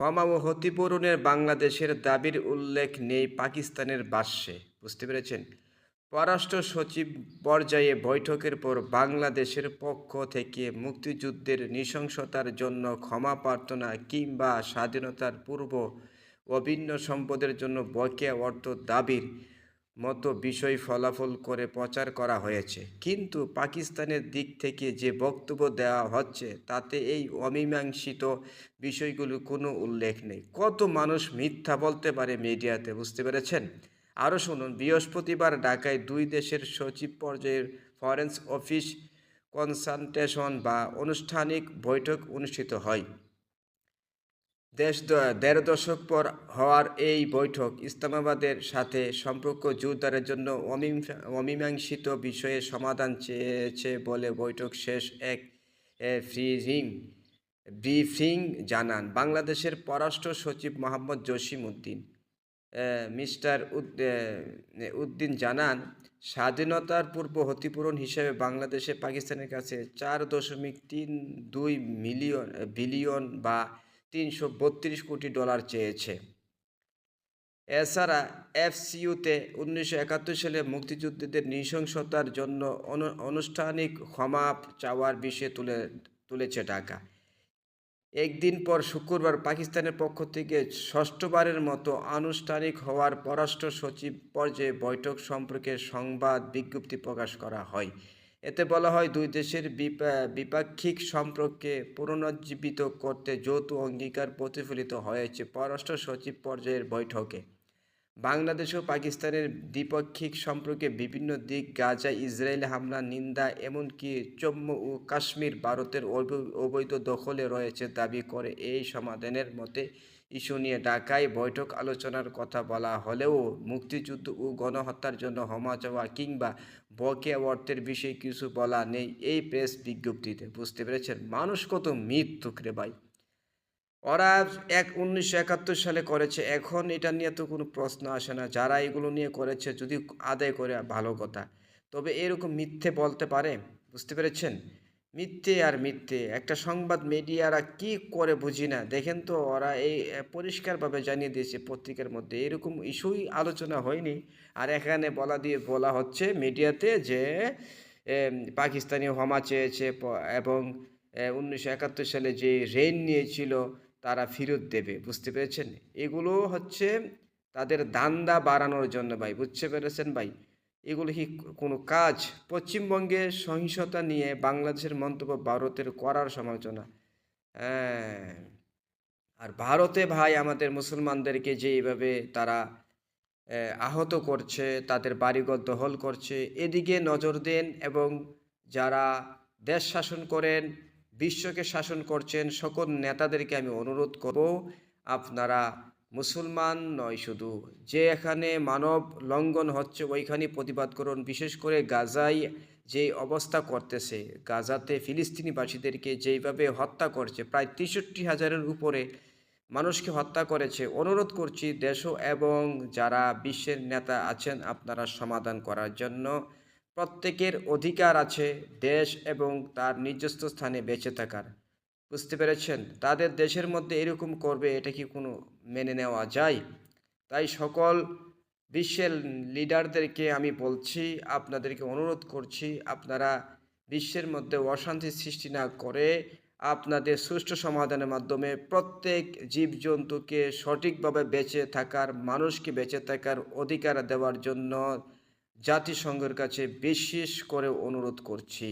ও ক্ষতিপূরণের বাংলাদেশের দাবির উল্লেখ নেই পাকিস্তানের ভাষ্যে বুঝতে পেরেছেন? পররাষ্ট্র সচিব পর্যায়ে বৈঠকের পর বাংলাদেশের পক্ষ থেকে মুক্তিযুদ্ধের নৃশংসতার জন্য ক্ষমা প্রার্থনা কিংবা স্বাধীনতার পূর্ব অভিন্ন সম্পদের জন্য বকেয়া অর্থ দাবির মতো বিষয় ফলাফল করে প্রচার করা হয়েছে। কিন্তু পাকিস্তানের দিক থেকে যে বক্তব্য দেওয়া হচ্ছে, তাতে এই অমীমাংসিত বিষয়গুলোর কোনো উল্লেখ নেই। কত মানুষ মিথ্যা বলতে পারে মিডিয়াতে, বুঝতে পেরেছেন? আরও শুনুন, বৃহস্পতিবার ঢাকায় দুই দেশের সচিব পর্যায়ের ফরেন্স অফিস কনসালটেশন বা আনুষ্ঠানিক বৈঠক অনুষ্ঠিত হয়। দেশ দেড় দশক পর হওয়ার এই বৈঠক ইসলামাবাদের সাথে সম্পর্ক জোরদারের জন্য অমীমা- অমীমাংসিত বিষয়ে সমাধান চেয়েছে বলে বৈঠক শেষ এক ফ্রিজিং ব্রিফিং জানান বাংলাদেশের পররাষ্ট্র সচিব মোহাম্মদ জসিম উদ্দিন। মিস্টার উদ্দিন জানান, স্বাধীনতার পূর্ব ক্ষতিপূরণ হিসেবে বাংলাদেশে পাকিস্তানের কাছে চার দশমিক তিন দুই মিলিয়ন বিলিয়ন বা তিনশো বত্রিশ কোটি ডলার চেয়েছে। এছাড়া এফসিইউতে উনিশশো একাত্তর সালে মুক্তিযুদ্ধদের নৃশংসতার জন্য আনুষ্ঠানিক ক্ষমা চাওয়ার বিষয়ে তুলে, তুলেছে ঢাকা। একদিন পর শুক্রবার পাকিস্তানের পক্ষ থেকে ষষ্ঠবারের মতো আনুষ্ঠানিক হওয়ার পররাষ্ট্র সচিব পর্যায়ে বৈঠক সম্পর্কে সংবাদ বিজ্ঞপ্তি প্রকাশ করা হয়। এতে বলা হয় দুই দেশের বিপাক্ষিক সম্পর্কে পুনরুজ্জীবিত করতে যৌথ অঙ্গীকার প্রতিফলিত হয়েছে। পররাষ্ট্র সচিব পর্যায়ের বৈঠকে। বাংলাদেশ ও পাকিস্তানের দ্বিপাক্ষিক সম্পর্কে বিভিন্ন দিক, গাজা, ইসরায়েল হামলা, নিন্দা, এমনকি জম্মু ও কাশ্মীর ভারতের অবৈ- অবৈধ দখলে রয়েছে দাবি করে এই সমাধানের মতে ইস্যু নিয়ে ঢাকায় বৈঠক আলোচনার কথা বলা হলেও মুক্তিযুদ্ধ ও গণহত্যার জন্য ক্ষমা চাওয়া কিংবা বকেয়া অর্থের বিষয়ে কিছু বলা নেই, এই প্রেস বিজ্ঞপ্তিতে। বুঝতে পেরেছেন? মানুষ কত মৃত্যুক রে ভাই। ওরা এক উনিশশো একাত্তর সালে করেছে। এখন এটা নিয়ে তো কোনো প্রশ্ন আসে না। যারা এগুলো নিয়ে করেছে, যদি আদায় করে, ভালো কথা। তবে এরকম মিথ্যে বলতে পারে? বুঝতে পেরেছেন? মিথ্যে আর মিথ্যে। একটা সংবাদ মিডিয়ারা কি করে বুঝি না? দেখেন তো, ওরা এই পরিষ্কারভাবে জানিয়ে দিয়েছে পত্রিকার মধ্যে। এরকম ইস্যুই আলোচনা হয়নি। আর এখানে বলা দিয়ে বলা হচ্ছে মিডিয়াতে যে পাকিস্তানি ক্ষমা চেয়েছে এবং উনিশশো একাত্তর সালে যে ঋণ নিয়েছিল তারা ফেরত দেবে, বুঝতে পেরেছেন? এগুলো হচ্ছে তাদের দান্দা বাড়ানোর জন্য ভাই, বুঝতে পেরেছেন ভাই? এগুলো কি কোনো কাজ? পশ্চিমবঙ্গে সহিংসতা নিয়ে বাংলাদেশের মন্তব্য ভারতের করার সমালোচনা। হ্যাঁ আর ভারতে ভাই আমাদের মুসলমানদেরকে যে এইভাবে তারা আহত করছে, তাদের বাড়িঘর দখল করছে, এদিকে নজর দেন এবং যারা দেশ শাসন করেন বিশ্বকে শাসন করছেন সকল নেতাদেরকে আমি অনুরোধ করব, আপনারা মুসলমান নয় শুধু, যে এখানে মানব লঙ্ঘন হচ্ছে ওইখানে প্রতিবাদ করুন, বিশেষ করে গাজায় যে অবস্থা করতেছে, গাজাতে ফিলিস্তিনিবাসীদেরকে যেইভাবে হত্যা করছে, প্রায় তেষট্টি হাজারের উপরে মানুষকে হত্যা করেছে, অনুরোধ করছি দেশ এবং যারা বিশ্বের নেতা আছেন আপনারা সমাধান করার জন্য প্রত্যেকের অধিকার আছে দেশ এবং তার নিজস্ব স্থানে বেঁচে থাকার। বুঝতে পেরেছেন? তাদের দেশের মধ্যে এরকম করবে, এটা কি কোনো মেনে নেওয়া যায়? তাই সকল বিশ্বের লিডারদেরকে আমি বলছি, আপনাদেরকে অনুরোধ করছি, আপনারা বিশ্বের মধ্যে অশান্তি সৃষ্টি না করে আপনাদের সুষ্ঠু সমাধানের মাধ্যমে প্রত্যেক জীবজন্তুকে সঠিকভাবে বেঁচে থাকার, মানুষকে বেঁচে থাকার অধিকার দেওয়ার জন্য জাতিসংঘের কাছে বিশেষ করে অনুরোধ করছি।